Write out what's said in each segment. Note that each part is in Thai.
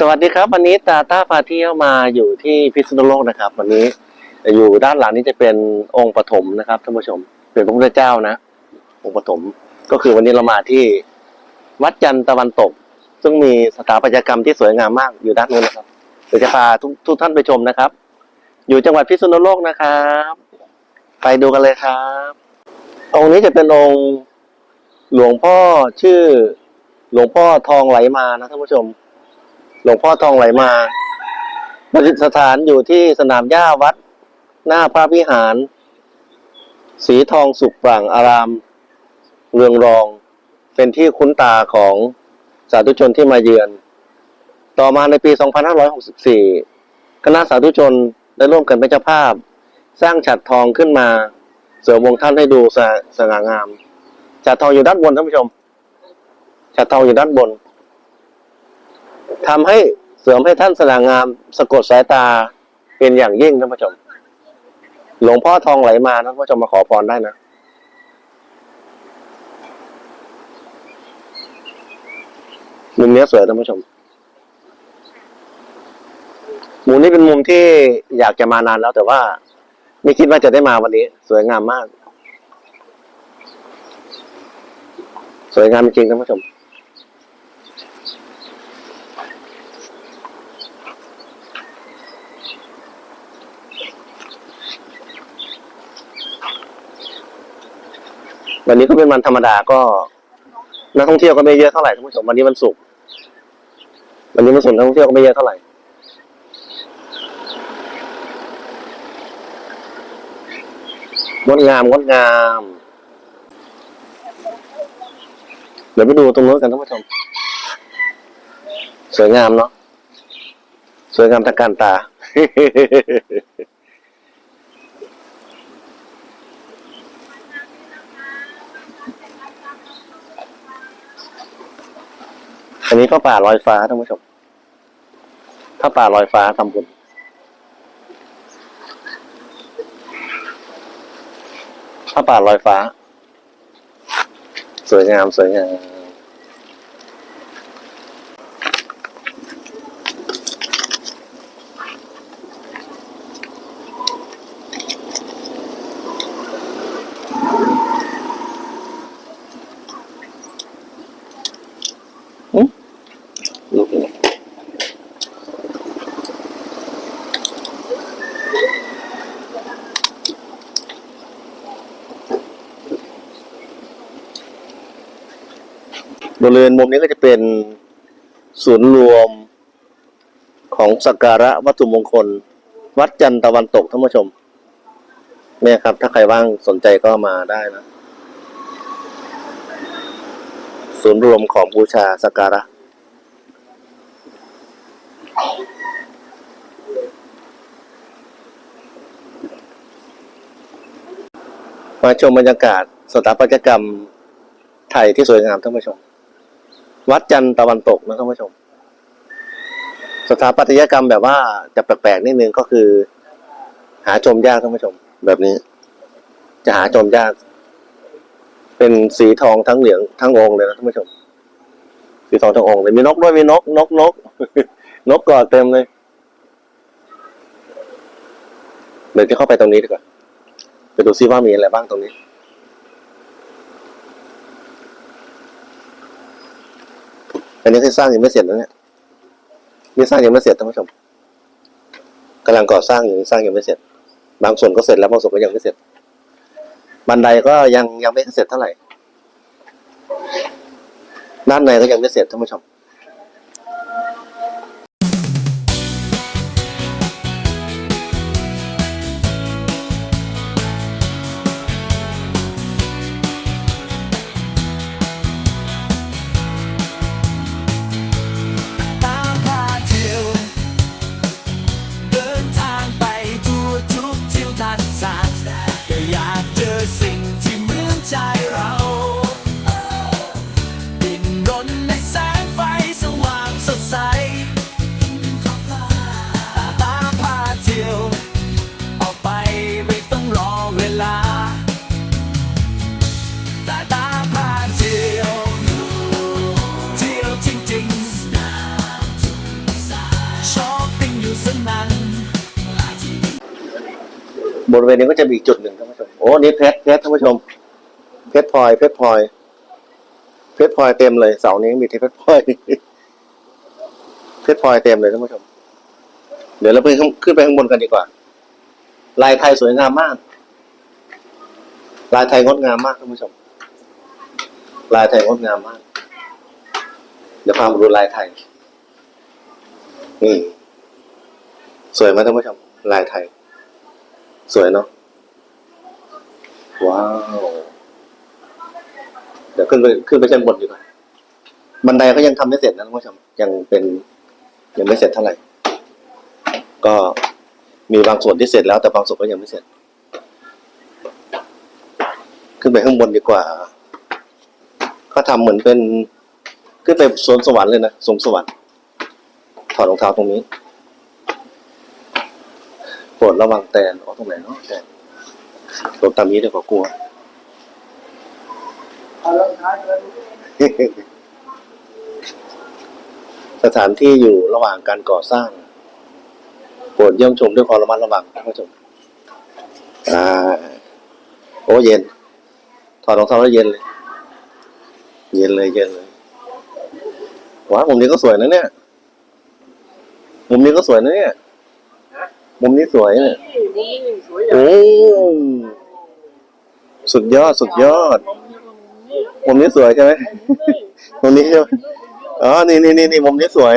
สวัสดีครับวันนี้ตาต้าพาเที่ยวมาอยู่ที่พิษณุโลกนะครับ วันนี้อยู่ด้านหลังนี้จะเป็นองค์ปฐมนะครับท่านผู้ชม เป็นพระพุทธเจ้านะ องค์ปฐมก็คือวันนี้เรามาที่วัดจันทร์ตะวันตก ซึ่งมีสถาปัตยกรรมที่สวยงามมากอยู่ด้านนู้นนะครับเดี๋ยวจะพาทุกทุกท่านไปชมนะครับ อยู่จังหวัดพิษณุโลกนะครับ ไปดูกันเลยครับ องค์นี้จะเป็นองค์หลวงพ่อชื่อ หลวงพ่อทองไหลมานะท่านผู้ชม หลวงพ่อทองไหลมาประดิษฐานอยู่ที่สนามหญ้าวัด หน้าพระวิหาร สีทองสุกปรั่งอาราม เรืองรอง เป็นที่คุ้นตาของสาธุชนที่มาเยือน ต่อมาในปี 2564 คณะสาธุชนได้ร่วมกันเป็นเจ้าภาพ สร้างฉัดทองขึ้นมา เสริมวงท่านให้ดูสสง่างามฉัดทองอยู่ด้านบนท่านผู้ชมฉัดทองอยู่ด้านบน ทำให้เสริมให้ท่านสง่างามสะกดสายตาเป็นอย่างยิ่งท่านผู้ชม หลวงพ่อทองไหลมาท่านผู้ชมมาขอพรได้นะมุมนี้สวยท่านผู้ชม มุมนี้เป็นมุมที่อยากจะมานานแล้ว แต่ว่า ไม่คิดว่าจะได้มาวันนี้ สวยงามมาก สวยงามจริงท่านผู้ชม วันนี้ก็เป็นวันธรรมดาก็นักท่องเที่ยวก็ไม่เยอะเท่าไหร่ท่านผู้ชมวันนี้วันศุกร์วันนี้วันศุกร์นักท่องเที่ยวก็ไม่เยอะเท่าไหร่งดงามงดงาม เดี๋ยวไปดูตรงนู้นกันท่านผู้ชม สวยงามเนาะสวยงามตะการตา อันนี้ก็ป่าลอยฟ้าท่านผู้ชม ถ้าป่าลอยฟ้าทำบุญถ้าป่าลอยฟ้า สวยงามสวยงาม บริเวณมุมนี้ก็จะเป็นศูนย์รวมของสักการะวัตถุมงคล วัดจันทร์ตะวันตกท่านผู้ชม เนี่ยครับ ถ้าใครว่างสนใจก็มาได้นะ ศูนย์รวมของบูชาสักการะมาชมบรรยากาศสถาปัตยกรรมไทยที่สวยงามท่านผู้ชม วัดจันทร์ตะวันตกนะท่านผู้ชม สถาปัตยกรรมแบบว่าจะแปลกๆนิดนึงก็คือ หาชมยากท่านผู้ชม แบบนี้ จะหาชมยาก เป็นสีทองทั้งเหลืองทั้งองค์เลยนะท่านผู้ชม สีทองทั้งองค์เลยมีนกด้วยมีนก นกนกนกกอดเต็มเลยเดี๋ยวจะเข้าไปตรงนี้ดีกว่าไปดูซิว่ามีอะไรบ้างตรงนี้ อันนี้คือสร้างยังไม่เสร็จนะเนี่ยนี่สร้างยังไม่เสร็จท่านผู้ชมกำลังก่อสร้างอยู่สร้างยังไม่เสร็จ บางส่วนก็เสร็จแล้วบางส่วนก็ยังไม่เสร็จ บันไดก็ยังยังไม่เสร็จเท่าไหร่ด้านในก็ยังไม่เสร็จท่านผู้ชม บริเวณนี้ก็จะมีจุดหนึ่งท่านผู้ชม โอ้ นี่เพชรเพชรท่านผู้ชม เพชรพลอย เพชรพลอย เพชรพลอยเต็มเลย เสานี้มีที่เพชรพลอย เพชรพลอยเต็มเลยท่านผู้ชม เดี๋ยวเราไปขึ้นไปข้างบนกันดีกว่า ลายไทยสวยงามมาก ลายไทยงดงามมากท่านผู้ชม ลายไทยงดงามมาก เดี๋ยวพามาดูลายไทย นี่ สวยไหมท่านผู้ชม ลายไทย สวยเนาะว้าว เดี๋ยวขึ้นไปขึ้นไปชั้นบนดีกว่าบันไดก็ยังทำไม่เสร็จนะท่านผู้ชมยังเป็นยังไม่เสร็จเท่าไหร่ ก็มีบางส่วนที่เสร็จแล้ว แต่บางส่วนก็ยังไม่เสร็จ ขึ้นไปข้างบนดีกว่าเขาทำเหมือนเป็นขึ้นไปสวนสวรรค์เลยนะสวงสวรรค์ถอดรองเท้าตรงนี้ ดระวังแตนอ๋อตรงไหนเนาะแตนตรงตามนี้เดี๋ยวก็กลัวสถานที่อยู่ระหว่างการก่อสร้างโปรดเยี่ยมชมด้วยความระมัดระวังท่านผู้ชมอ่าโอ้เย็น ถอดรองเท้าแล้วเย็นเลย เย็นเลยเย็นเลยว้ามุมนี้ก็สวยนะเนี่ย มุมนี้ก็สวยนะเนี่ย มุมนี้สวยเนี่ยนี่สวยอย่างโอ้สุดยอดสุดยอด มุมนี้สวยใช่ไหมมุมนี้ใช่ไหมอ๋อนี่นี่นี่นี่มุมนี้สวย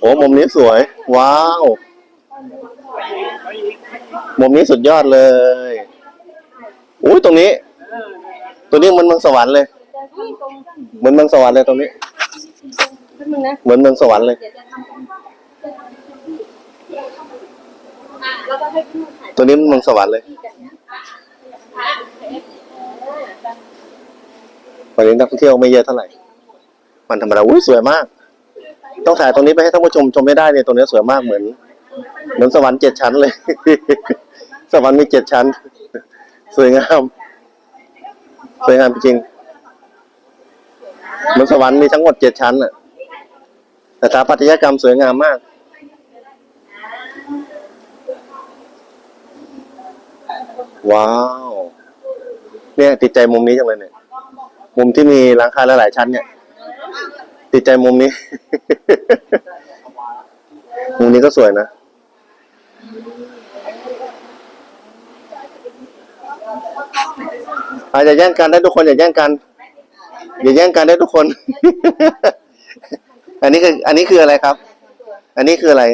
โอ้มุมนี้สวย ว้าว มุมนี้สุดยอดเลยอุ้ยตรงนี้ตรงนี้เหมันเมืองสวรรค์เลย เหมือนเมืองสวรรค์เลยตรงนี้นึงนะเหมือนเมืองสวรรค์เลย แล้วก็ให้พี่ถ่ายตัวนี้มันเมืองสวรรค์เลยวันนี้นักท่องเที่ยวไม่เยอะเท่าไหร่ มันธรรมดาอุ้ยสวยมาก ต้องถ่ายตรงนี้ไปให้ท่านผู้ชมชมไม่ได้เนี่ยตรงนี้สวยมากเหมือน เหมือนสวรรค์เจ็ดชั้นเลย สวรรค์มีเจ็ดชั้น สวยงาม สวยงามจริงเหมือนสวรรค์มีทั้งหมดเจ็ดชั้นน่ะแต่สถาปัตยกรรมสวยงามมาก ว้าว เนี่ยติดใจมุมนี้จังเลยเนี่ย มุมที่มีหลังคาหลายๆชั้นเนี่ย ติดใจมุมนี้ มุมนี้ก็สวยนะ อาอย่าแย่งกันได้ทุกคนอย่าแย่งกันอย่าแย่งกันได้ทุกคน อันนี้คือ อันนี้คืออะไรครับ อันนี้คืออะไร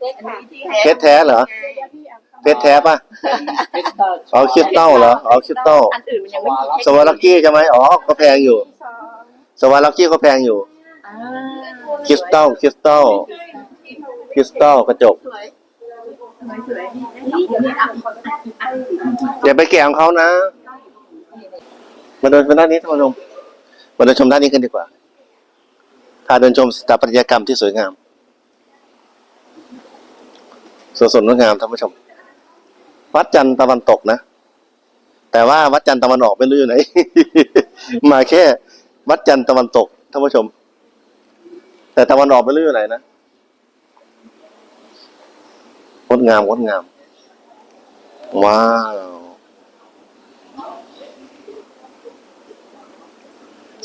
เซ็ตค่ะเพชรแท้เหรอ เพชรแท้ป่ะ อ๋อคริสตัลเหรอ อ๋อคริสตัลอันอื่นมันยังไม่มีสวาลักกี้ใช่ไหมอ๋อ ก็แพงอยู่ สวาลักกี้ก็แพงอยู่ อ่าคริสตัล คริสตัล คริสตัลกระจกสวยสวยนี่เดี๋ยวนี้อะอย่าไปแกะของเขานะ มาเดินไปด้านนี้ท่านผู้ชม มาเดินชมด้านนี้กันดีกว่าพาเดินชมสถาปัตยกรรมที่สวยงาม สวยสดงดงามท่านผู้ชม วัดจันทร์ตะวันตกนะ แต่ว่าวัดจันทร์ตะวันออกไม่รู้อยู่ไหน มาแค่ วัดจันทร์ตะวันตกท่านผู้ชม แต่ตะวันออกไม่รู้อยู่ไหนนะงดงามงดงาม ว้าว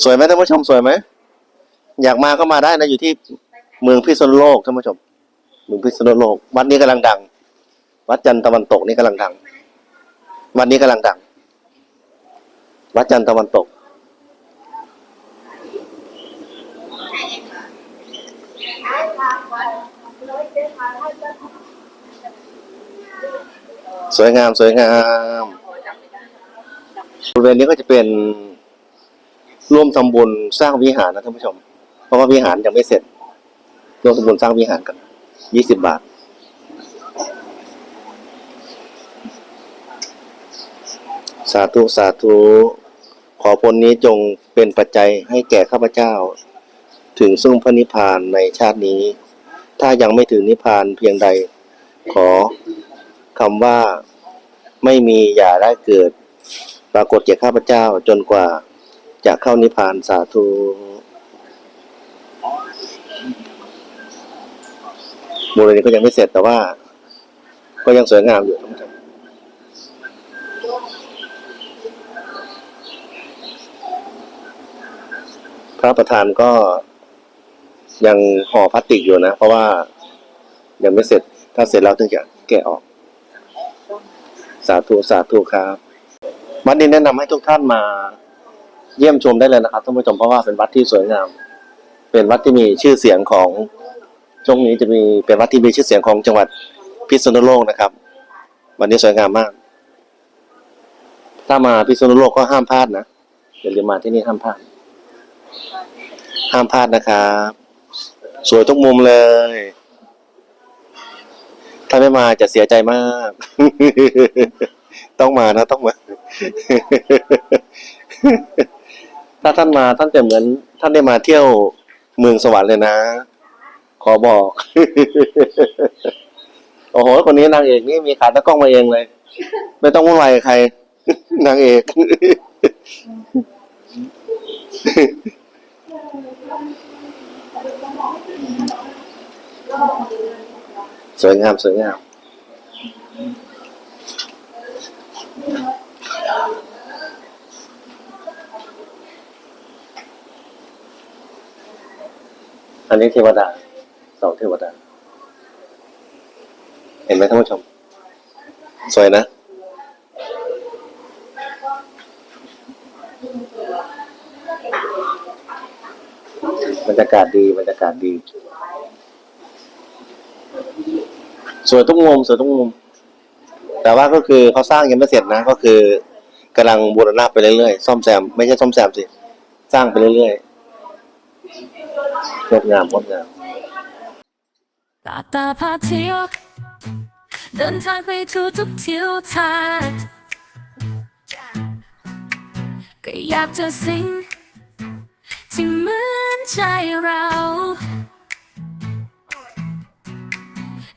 สวยไหมท่านผู้ชมสวยไหมอยากมาก็มาได้นะอยู่ที่เมืองพิษณุโลกท่านผู้ชม เมืองพิษณุโลกวัดนี้กำลังดัง วัดจันทร์ตะวันตกนี่กำลังดัง วัดนี้กำลังดัง วัดจันทร์ตะวันตก สวยงามสวยงามบริเวณนี้ก็จะเป็นร่วมทำบุญสร้างวิหารนะท่านผู้ชม เพราะว่าวิหารยังไม่เสร็จร่วมทำบุญสร้างวิหารกันยี่สิบบาท สาธุสาธุ ขอผลนี้จงเป็นปัจจัยให้แก่ข้าพเจ้า ถึงซึ่งพระนิพพานในชาตินี้ ถ้ายังไม่ถึงนิพพานเพียงใด ขอคำว่าไม่มีอย่าได้เกิด ปรากฏแก่ข้าพเจ้าจนกว่าจะเข้านิพพานสาธุมูลนิธิก็ยังไม่เสร็จแต่ว่า ก็ยังสวยงามอยู่ท่านผู้ชม พระประธานก็ยังห่อพลาสติกอยู่นะ เพราะว่ายังไม่เสร็จ ถ้าเสร็จแล้วถึงจะแกะออก สาธุสาธุครับวัดนี้แนะนำให้ทุกท่านมาเยี่ยมชมได้เลยนะครับท่านผู้ชมเพราะว่าเป็นวัดที่สวยงาม เป็นวัดที่มีชื่อเสียงของช่วงนี้จะมีเป็นวัดที่มีชื่อเสียงของจังหวัดพิษณุโลกนะครับ วันนี้สวยงามมาก ถ้ามาพิษณุโลกก็ห้ามพลาดนะอย่าลืมมาที่นี่ห้ามพลาด ห้ามพลาดนะครับ สวยทุกมุมเลย ถ้าไม่มาจะเสียใจมาก ต้องมานะต้องมา ถ้าท่านมาท่านจะเหมือน ท่านได้มาเที่ยวเมืองสวรรค์เลยนะ ขอบอก โอ้โห คนนี้นางเอกนี่มีขาตั้งกล้องมาเองเลย ไม่ต้องวุ่นวายใคร นางเอก สวยงามสวยงามอันนี้เทวดาเสาเทวดา เห็นไหมท่านผู้ชม สวยนะ บรรยากาศดีบรรยากาศดี สวยทุกมุมสวยทุกมุม แต่ว่าก็คือเขาสร้างยังไม่เสร็จนะ ก็คือกำลังบูรณะไปเรื่อยๆซ่อมแซมไม่ใช่ซ่อมแซมสิสร้างไปเรื่อยๆงดงามงดงามตาตาพาเที่ยวเดินทางไปทุกทุกทิวทัศน์ก็อยากจะสิ่ง ที่เหมือนใจเรา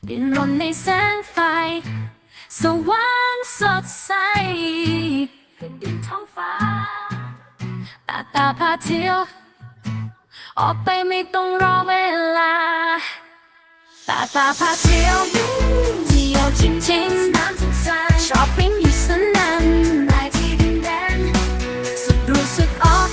ดิ้นรนในแสงไฟ สว่างสดใสเป็นดินท้องฟ้าตาตาพาเที่ยว ออกไปไม่ต้องรอเวลาตาตาพาเที่ยวเที่ยวจริงๆชอบปิ้งอยู่สนั่นลายที่ดินแดนสุดรู้สึกออก